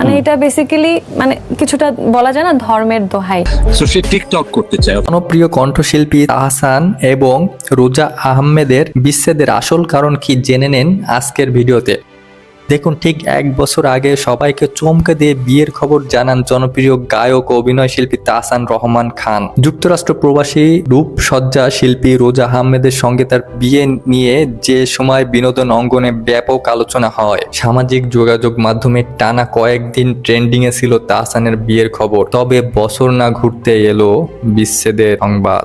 মানে এটা বেসিক্যালি মানে কিছুটা বলা যায় না ধর্মের দোহাই। সো সে টিকটক করতে চায়। জনপ্রিয় কণ্ঠশিল্পী আহসান এবং রোজা আহমেদের বিচ্ছেদের আসল কারণ কি জেনে নেন আজকের ভিডিওতে। দেখুন, ঠিক এক বছর আগে সবাইকে চমকে দিয়ে বিয়ের খবর জানান জনপ্রিয় গায়ক ও অভিনয় শিল্পী তাহসান রহমান খান। যুক্তরাষ্ট্র প্রবাসী রূপসজ্জা শিল্পী রোজা আহমেদের সঙ্গে তার বিয়ে নিয়ে যে সময় বিনোদন অঙ্গনে ব্যাপক আলোচনা হয়, সামাজিক যোগাযোগ মাধ্যমে টানা কয়েকদিন ট্রেন্ডিং এ ছিল তাহসানের বিয়ের খবর। তবে বছর না ঘুরতে এলো বিচ্ছেদের সংবাদ।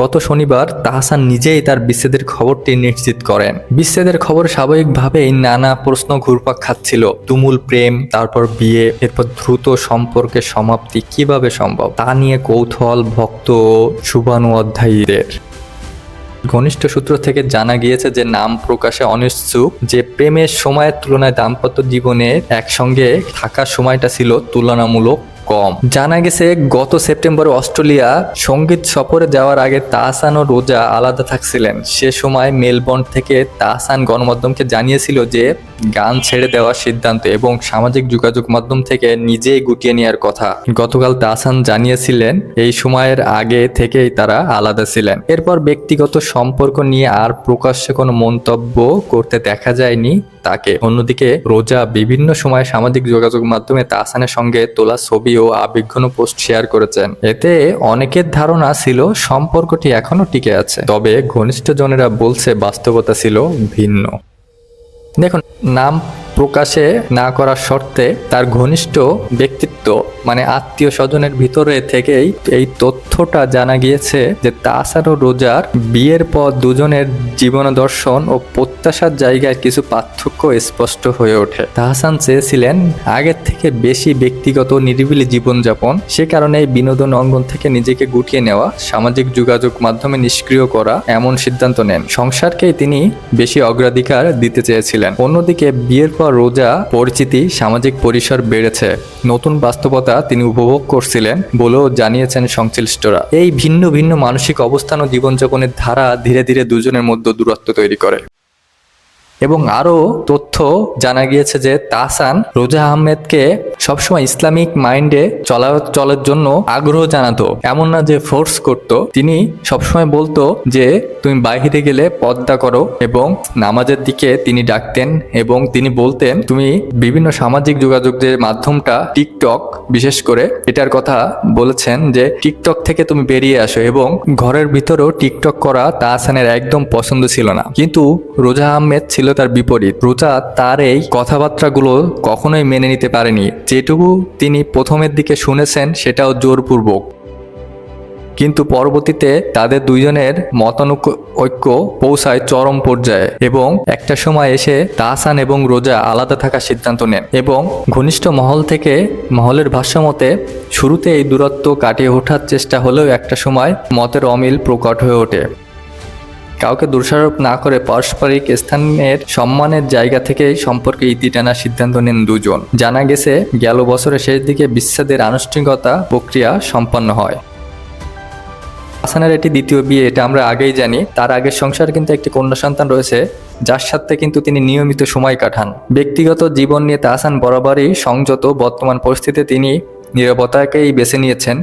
গত শনিবার তাহসান নিজেই তার বিচ্ছেদের খবরটি নিশ্চিত করেন। বিচ্ছেদের খবর স্বাভাবিকভাবেই নানা প্রশ্ন ঘুরপাক খাচ্ছিল। তুমুল প্রেম, তারপর বিয়ে, এরপর দ্রুত সম্পর্কের সমাপ্তি কীভাবে সম্ভব? তা নিয়ে কৌতূহল ভক্ত শুভানু অধ্যায়ীদের। ঘনিষ্ঠ সূত্র থেকে জানা গিয়েছে যে নাম প্রকাশে অনিচ্ছুক, যে প্রেমের সময়ের তুলনায় দাম্পত্য জীবনে একসঙ্গে থাকার সময়টা ছিল তুলনামূলক কম। জানা গেছে, গত সেপ্টেম্বরে অস্ট্রেলিয়া সংগীত সফরে যাওয়ার আগে তাহসান ও রোজা আলাদা থাকছিলেন। সে সময় মেলবোর্ন থেকে তাহসান গণমাধ্যমকে জানিয়েছিল যে, গান ছেড়ে দেওয়ার সিদ্ধান্ত এবং সামাজিক যোগাযোগ মাধ্যম থেকে নিজেই গুটিয়ে নেওয়ার কথা। গতকাল তাহসান জানিয়েছিলেন, এই সময়ের আগে থেকেই তারা আলাদা ছিলেন। এরপর ব্যক্তিগত সম্পর্ক নিয়ে আর প্রকাশ্যে কোনো মন্তব্য করতে দেখা যায়নি। তাকে। অন্যদিকে, রোজা বিভিন্ন সময় সামাজিক যোগাযোগ মাধ্যমে তাহসানের সঙ্গে তোলা ছবি ও আবেগঘন পোস্ট শেয়ার করেছেন। এতে অনেকের ধারণা ছিল সম্পর্কটি এখনও টিকে আছে। তবে ঘনিষ্ঠজনেরা বলছে বাস্তবতা ছিল ভিন্ন। দেখুন, নাম প্রকাশে না করার শর্তে তার ঘনিষ্ঠ ব্যক্তিত্ব মানে আত্মীয় স্বজনের ভিতরে থেকেই এই তথ্যটা জানা গিয়েছে যে তাসার ও রোজার বিয়ের পর দুজনের জীবন দর্শন ও প্রত্যাশার জায়গায় কিছু পার্থক্য স্পষ্ট হয়ে ওঠে। তাহসান চেয়েছিলেন আগের থেকে বেশি ব্যক্তিগত নিরিবিলি জীবনযাপন, সে কারণে এই বিনোদন অঙ্গন থেকে নিজেকে গুটিয়ে নেওয়া, সামাজিক যোগাযোগ মাধ্যমে নিষ্ক্রিয় করা এমন সিদ্ধান্ত নেন। সংসারকেই তিনি বেশি অগ্রাধিকার দিতে চেয়েছিলেন। অন্যদিকে বিয়ের পর রোজা, পরিচিতি, সামাজিক পরিসর বেড়েছে। নতুন বাস্তবতা তিনি উপভোগ করছিলেন বলেও জানিয়েছেন সংশ্লিষ্টরা। এই ভিন্ন ভিন্ন মানসিক অবস্থান ও জীবনযাপনের ধারা ধীরে ধীরে দুজনের মধ্যে দূরত্ব তৈরি করে। এবং আরও তথ্য জানা গিয়েছে যে তাহসান রোজা আহমেদকে সবসময় ইসলামিক মাইন্ডে চলাচলের জন্য আগ্রহ জানাতো। এমন না যে ফোর্স করত। তিনি সবসময় বলতো যে, তুমি বাইরে গেলে পর্দা করো এবং নামাজের দিকে তিনি ডাকতেন এবং তিনি বলতেন, তুমি বিভিন্ন সামাজিক যোগাযোগের মাধ্যমটা টিকটক, বিশেষ করে এটার কথা বলেছেন যে, টিকটক থেকে তুমি বেরিয়ে আসো এবং ঘরের ভিতরেও টিকটক করা তাহসানের একদম পছন্দ ছিল না। কিন্তু রোজা আহমেদ ছিল তার বিপরীত। রোজা তার এই কথাবার্তাগুলো কখনোই মেনে নিতে পারেনি। যেটুকু তিনি প্রথমের দিকে শুনেছেন, সেটাও জোরপূর্বক। কিন্তু পরবর্তীতে তাদের দুইজনের মতানুক ঐক্য পৌঁছায় চরম পর্যায়ে এবং একটা সময় এসে তাহসান এবং রোজা আলাদা থাকার সিদ্ধান্ত নেন এবং ঘনিষ্ঠ মহল থেকে মহলের ভাষ্যমতে শুরুতে এই দূরত্ব কাটিয়ে ওঠার চেষ্টা হলেও একটা সময় মতের অমিল প্রকট হয়ে ওঠে। কাউকে দোষারোপ না করে পারস্পরিক স্থানের সম্মানের জায়গা থেকেই সম্পর্কে ইতি টানার সিদ্ধান্ত নেন দুজন। জানা গেছে, গেল বছরের শেষ দিকে বিচ্ছেদের আনুষ্ঠানিকতা প্রক্রিয়া সম্পন্ন হয়। হাসানের এটি দ্বিতীয় বিয়ে, এটা আমরা আগেই জানি। তার আগের সংসারে কিন্তু একটি কন্যা সন্তান রয়েছে, যার সাথে কিন্তু তিনি নিয়মিত সময় কাটান। ব্যক্তিগত জীবন নিয়ে তাহসান বরাবরই সংযত বর্তমান পরিস্থিতিতে তিনি নিরবতাকেই বেছে নিয়েছেন।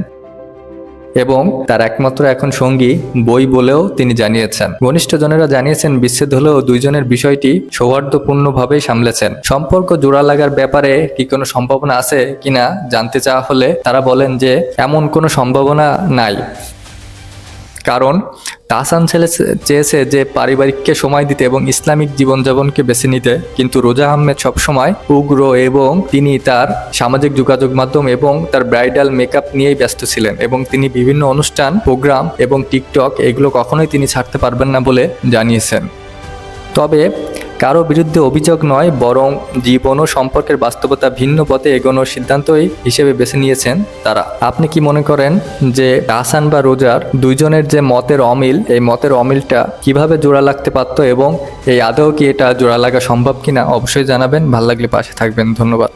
এবং তার একমাত্র এখন সঙ্গী বই বলেও তিনি জানিয়েছেন। ঘনিষ্ঠজনেরা জানিয়েছেন, বিচ্ছেদ হলেও দুইজনের বিষয়টি সৌহার্দ্যপূর্ণভাবেই সামলেছেন। সম্পর্ক জোড়া লাগার ব্যাপারে কি কোনো সম্ভাবনা আছে কিনা জানতে চাওয়া হলে তারা বলেন যে, এমন কোনো সম্ভাবনা নাই। কারণ তাহসান ছেলে চেয়েছে যে পারিবারিককে সময় দিতে এবং ইসলামিক জীবনযাপনকে বেছে নিতে, কিন্তু রোজা আহমেদ সবসময় উগ্র এবং তিনি তার সামাজিক যোগাযোগ মাধ্যম এবং তার ব্রাইডাল মেকআপ নিয়েই ব্যস্ত ছিলেন এবং তিনি বিভিন্ন অনুষ্ঠান, প্রোগ্রাম এবং টিকটক এগুলো কখনোই তিনি ছাড়তে পারবেন না বলে জানিয়েছেন। তবে কারও বিরুদ্ধে অভিযোগ নয়, বরং জীবন ও সম্পর্কের বাস্তবতা ভিন্ন পথে এগোনোর সিদ্ধান্তই হিসেবে বেছে নিয়েছেন তারা। আপনি কি মনে করেন যে হাসান বা রোজার দুইজনের যে মতের অমিল, এই মতের অমিলটা কীভাবে জোড়া লাগতে পারত এবং এই আদৌ কি এটা জোড়া লাগা সম্ভব কিনা, অবশ্যই জানাবেন। ভালো লাগলে পাশে থাকবেন। ধন্যবাদ।